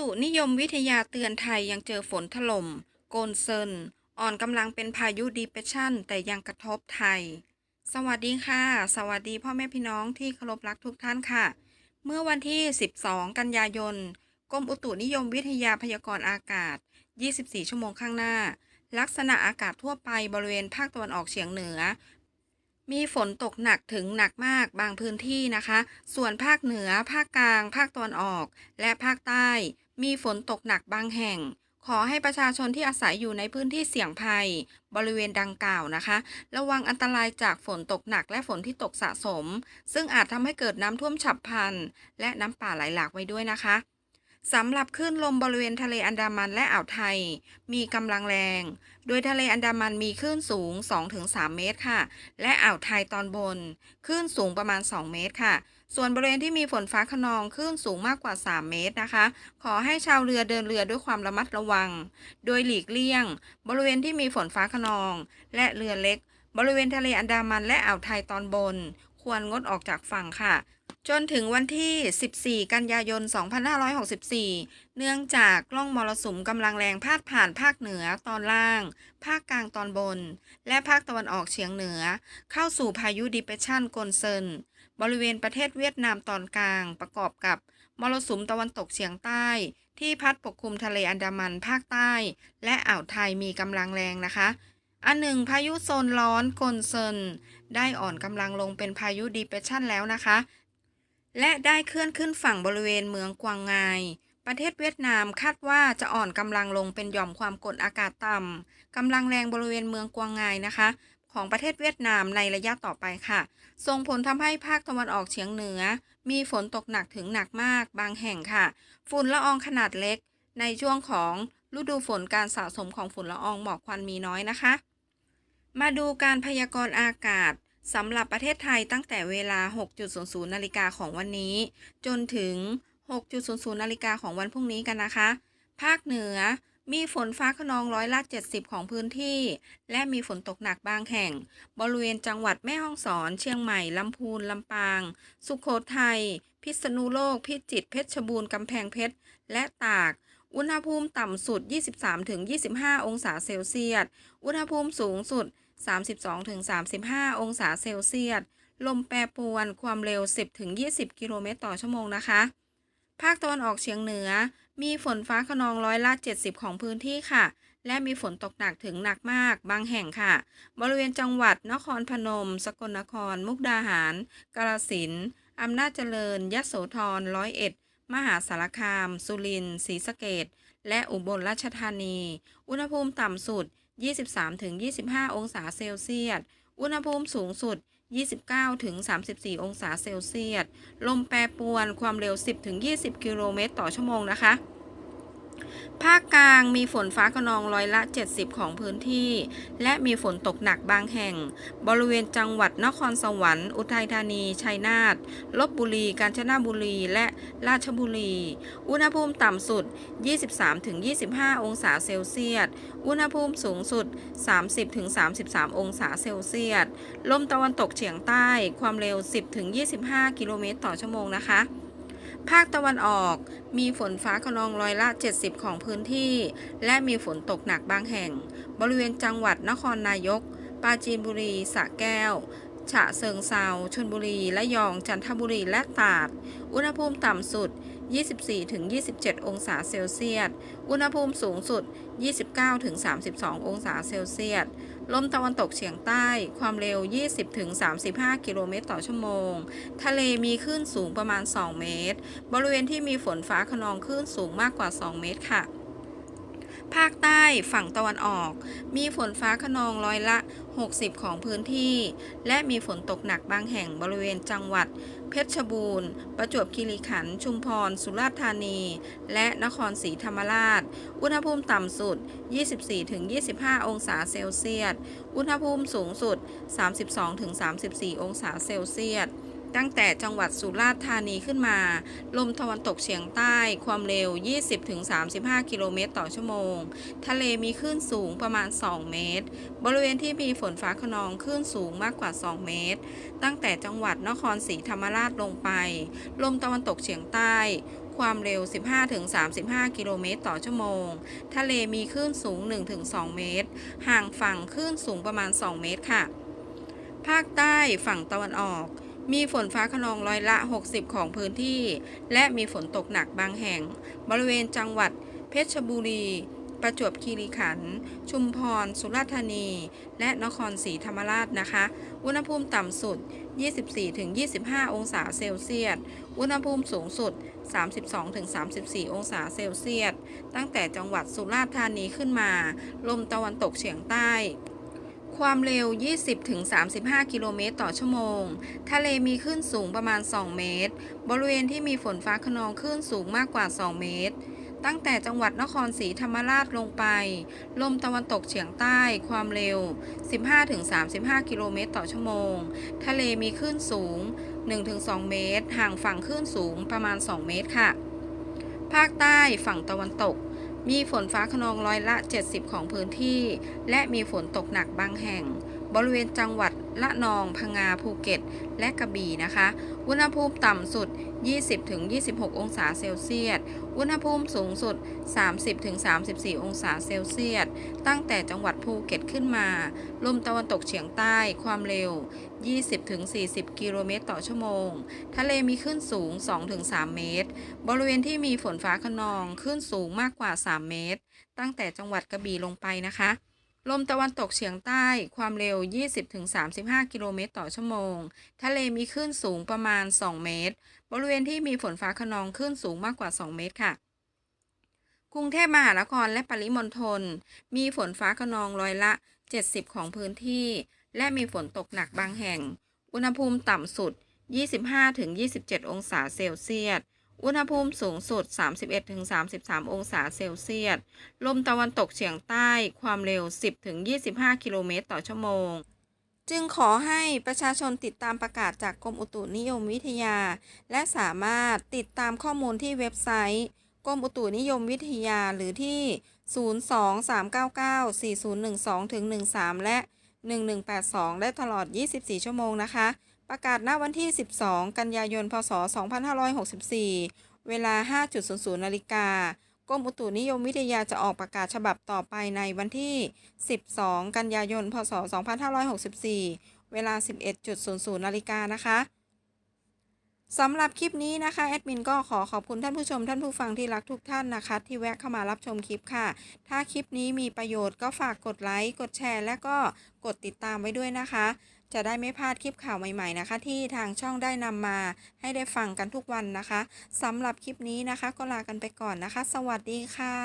ตุนิยมวิทยาเตือนไทยยังเจอฝนถล่ม โกนเซิน อ่อนกำลังเป็นพายุดีเปชันแต่ยังกระทบไทย สวัสดีค่ะ สวัสดีพ่อแม่พี่น้องที่เคารพรักทุกท่านค่ะ เมื่อวันที่ 12 กันยายน กรมอุตุนิยมวิทยาพยากรณ์อากาศ 24 ชั่วโมงข้างหน้า ลักษณะอากาศทั่วไปบริเวณภาคตะวันออกเฉียงเหนือ มีฝนตกหนักถึงหนักมากบางพื้นที่นะคะ ส่วนภาคเหนือ ภาคกลาง ภาคตะวันออก และภาคใต้ มีฝนตกหนักบางแห่ง ขอให้ประชาชนที่อาศัยอยู่ในพื้นที่เสี่ยงภัย บริเวณดังกล่าวนะคะ ระวังอันตรายจากฝนตกหนักและฝนที่ตกสะสม ซึ่งอาจทำให้เกิดน้ำท่วมฉับพลัน และน้ำป่าไหลหลากไว้ด้วยนะคะสำหรับคลื่นลมบริเวณทะเลอันดามันและอ่าวไทย มีกำลังแรง โดยทะเลอันดามันมีคลื่นสูง 2-3 เมตรค่ะ และอ่าวไทยตอนบน คลื่นสูงประมาณ 2 เมตรค่ะ ส่วนบริเวณที่มีฝนฟ้าขนองคลื่นสูงมากกว่า 3 เมตรนะคะ ขอให้ชาวเรือเดินเรือด้วยความระมัดระวัง โดยหลีกเลี่ยง บริเวณที่มีฝนฟ้าขนอง และเรือเล็ก บริเวณทะเลอันดามันและอ่าวไทยตอนบน ควรงดออกจากฝั่งค่ะ จนถึงวันที่ 14 กันยายน 2564 เนื่องจากล่องมรสุมกำลังแรงพาดผ่านภาคเหนือตอนล่าง ภาคกลางตอนบน และภาคตะวันออกเฉียงเหนือ เข้าสู่พายุดิเปรสชันกนเซิน บริเวณประเทศเวียดนามตอนกลาง ประกอบกับมรสุมตะวันตกเฉียงใต้ ที่พัดปกคลุมทะเลอันดามันภาคใต้ และอ่าวไทยมีกำลังแรงนะคะ อันหนึ่งพายุโซนร้อนกนเซิน ได้อ่อนกำลังลงเป็นพายุดีเปรสชันแล้วนะคะ และได้เคลื่อนขึ้นฝั่งบริเวณเมืองกวางไง ประเทศเวียดนามคาดว่าจะอ่อนกำลังลงเป็นหย่อมความกดอากาศต่ำกำลังแรงบริเวณเมืองกวางไงนะคะ ของประเทศเวียดนามในระยะต่อไปค่ะ ส่งผลทำให้ภาคตะวันออกเฉียงเหนือ มีฝนตกหนักถึงหนักมากบางแห่งค่ะ ฝุ่นละอองขนาดเล็ก ในช่วงของฤดูฝนการสะสมของฝุ่นละอองหมอกควันมีน้อยนะคะ มาดูการพยากรณ์อากาศ สำหรับประเทศไทยตั้งแต่เวลา 6.00 นาฬิกาของวันนี้ จนถึง 6.00 นาฬิกาของวันพรุ่งนี้กันนะคะ ภาคเหนือมีฝนฟ้าขนองร้อยละ 70 ของพื้นที่ และมีฝนตกหนักบางแห่ง บริเวณจังหวัดแม่ฮ่องสอน เชียงใหม่ ลำพูน ลำปาง สุโขทัย พิษณุโลก พิจิตร เพชรบูรณ์ กำแพงเพชร และตาก อุณหภูมิต่ำสุด 23-25 องศาเซลเซียส อุณหภูมิสูงสุด 32-35 องศาเซลเซียส ลมแปรปรวน ความเร็ว 10-20 กิโลเมตรต่อชั่วโมงนะคะ ภาคตะวันออกเฉียงเหนือ มีฝนฟ้าขนองร้อยละ 70 ของพื้นที่ค่ะ และมีฝนตกหนักถึงหนักมาก บางแห่งค่ะ บริเวณจังหวัดนครพนม สกลนคร มุกดาหาร กาฬสินธุ์อำนาจเจริญ ยโสธร ร้อยเอ็ด มหาสารคาม สุรินทร์ ศรีสะเกษและอุบลราชธานี อุณหภูมิต่ำสุด 23-25 องศาเซลเซียส อุณหภูมิสูงสุด 29-34 องศาเซลเซียส ลมแปรปรวนความเร็ว 10-20 กิโลเมตรต่อชั่วโมงนะคะ ภาคกลางมีฝนฟ้าขนองร้อยละ 70 ของพื้นที่ และมีฝนตกหนักบางแห่ง บริเวณจังหวัดนครสวรรค์ อุทัยธานี ชัยนาท ลบบุรี กาญจนบุรี และราชบุรี อุณหภูมิต่ำสุด 23-25 องศาเซลเซียส อุณหภูมิสูงสุด 30-33 องศาเซลเซียส ลมตะวันตกเฉียงใต้ ความเร็ว 10-25 กิโลเมตรต่อชั่วโมงนะคะ ภาคตะวันออก มีฝนฟ้าขนองร้อยละ 70 ของพื้นที่ และมีฝนตกหนักบางแห่ง บริเวณจังหวัดนครนายก ปราจีนบุรีสระแก้ว ฉะเชิงเซาชนบุรี และยอง จันทบุรี และตราด อุณหภูมิต่ำสุด 24-27 องศาเซลเซียส อุณหภูมิสูงสุด 29-32 องศาเซลเซียส ลมตะวันตกเฉียงใต้ ความเร็ว 20-35 กิโลเมตรต่อชั่วโมง ทะเลมีคลื่นสูงประมาณ 2 เมตร บริเวณที่มีฝนฟ้าขนองคลื่นสูงมากกว่า 2 เมตรค่ะ ภาคใต้ฝั่งตะวันออก มีฝนฟ้าขนองร้อยละ 60 ของพื้นที่ และมีฝนตกหนักบางแห่งบริเวณจังหวัด เพชรบูรณ์ ประจวบคีรีขันธ์ ชุมพร สุราษฎร์ธานี และนครศรีธรรมราช อุณหภูมิต่ำสุด 24-25 องศาเซลเซียส อุณหภูมิสูงสุด 32-34 องศาเซลเซียส ตั้งแต่จังหวัดสุราษฎร์ธานีขึ้นมา ลมตะวันตกเฉียงใต้ความเร็ว 20-35 กิโลเมตรต่อชั่วโมง ทะเลมีคลื่นสูงประมาณ 2 เมตร บริเวณที่มีฝนฟ้าขนองคลื่นสูงมากกว่า 2 เมตร ตั้งแต่จังหวัดนครศรีธรรมราชลงไป ลมตะวันตกเฉียงใต้คความเร็ว 15-35 กิโลเมตรต่อชั่วโมง ทะเลมีคลื่นสูง 1-2 เมตร ห่างฝั่งคลื่นสูงประมาณ 2 เมตรค่ะ ภาคใต้ฝั่งตะวันออก มีฝนฟ้าขนองร้อยละ 60 ของพื้นที่ และมีฝนตกหนักบางแห่ง บริเวณจังหวัด เพชรบุรี ประจวบคีรีขันธ์ ชุมพร สุราษฎร์ธานี และนครศรีธรรมราชนะคะ อุณหภูมิต่ำสุด 24-25 องศาเซลเซียส อุณหภูมิสูงสุด 32-34 องศาเซลเซียส ตั้งแต่จังหวัดสุราษฎร์ธานีขึ้นมา ลมตะวันตกเฉียงใต้ ความเร็ว 20-35 กิโลเมตรต่อชั่วโมง ทะเลมีคลื่นสูงประมาณ 2 เมตร บริเวณที่มีฝนฟ้าขนองคลื่นสูงมากกว่า 2 เมตร ตั้งแต่จังหวัดนครศรีธรรมราชลงไป ลมตะวันตกเฉียงใต้ ความเร็ว 15-35 กิโลเมตรต่อชั่วโมง ทะเลมีคลื่นสูง 1-2 เมตร ห่างฝั่งคลื่นสูงประมาณ 2 เมตรค่ะ ภาคใต้ฝั่งตะวันตก มีฝนฟ้าขนองร้อยละ 70 ของพื้นที่ และมีฝนตกหนักบางแห่ง บริเวณจังหวัดละนองพังงาภูเก็ต และกระบี่นะคะ อุณหภูมิต่ำสุด 20-26 องศาเซลเซียส อุณหภูมิสูงสุด 30-34 องศาเซลเซียส ตั้งแต่จังหวัดภูเก็ตขึ้นมา ลมตะวันตกเฉียงใต้ความเร็ว 20-40 กิโลเมตรต่อชั่วโมง ทะเลมีคลื่นสูง 2-3 เมตร บริเวณที่มีฝนฟ้าขนองคลื่นสูงมากกว่า 3 เมตร ตั้งแต่จังหวัดกระบี่ลงไปนะคะ ลมตะวันตกเฉียงใต้ความเร็ว 20-35 กิโลเมตรต่อชั่วโมง ทะเลมีคลื่นสูงประมาณ 2 เมตร บริเวณที่มีฝนฟ้าขนองคลื่นสูงมากกว่า 2 เมตรค่ะ กรุงเทพมหานครและปริมณฑลมีฝนฟ้าขนองร้อยละ 70 ของพื้นที่ และมีฝนตกหนักบางแห่ง อุณหภูมิต่ำสุด 25-27 องศาเซลเซียส อุณหภูมิสูงสุด 31-33 องศาเซลเซียส ลมตะวันตกเฉียงใต้ ความเร็ว 10-25 กิโลเมตรต่อชั่วโมง จึงขอให้ประชาชนติดตามประกาศจากกรมอุตุนิยมวิทยา และสามารถติดตามข้อมูลที่เว็บไซต์ กรมอุตุนิยมวิทยาหรือที่ 023994012-13 และ 1182 ได้ตลอด 24 ชั่วโมงนะคะ ประกาศณวันที่ 12 กันยายน พศ 2564 เวลา 5.00นาฬิกากรมอุตุนิยมวิทยาจะออกประกาศฉบับต่อไปในวันที่ 12 กันยายน พศ 2564 เวลา 11.00นาฬิกานะคะสำหรับคลิปนี้นะคะแอดมินก็ขอขอบคุณท่านผู้ชมท่านผู้ฟังที่รักทุกท่านนะคะ ที่แวะเข้ามารับชมคลิปค่ะ ถ้าคลิปนี้มีประโยชน์ก็ฝากกดไลค์กดแชร์ และก็กดติดตามไว้ด้วยนะคะ จะได้ไม่พลาดคลิปข่าวใหม่ๆนะคะ ที่ทางช่องได้นำมาให้ได้ฟังกันทุกวันนะคะสำหรับคลิปนี้นะคะ ก็ลากันไปก่อนนะคะ สวัสดีค่ะ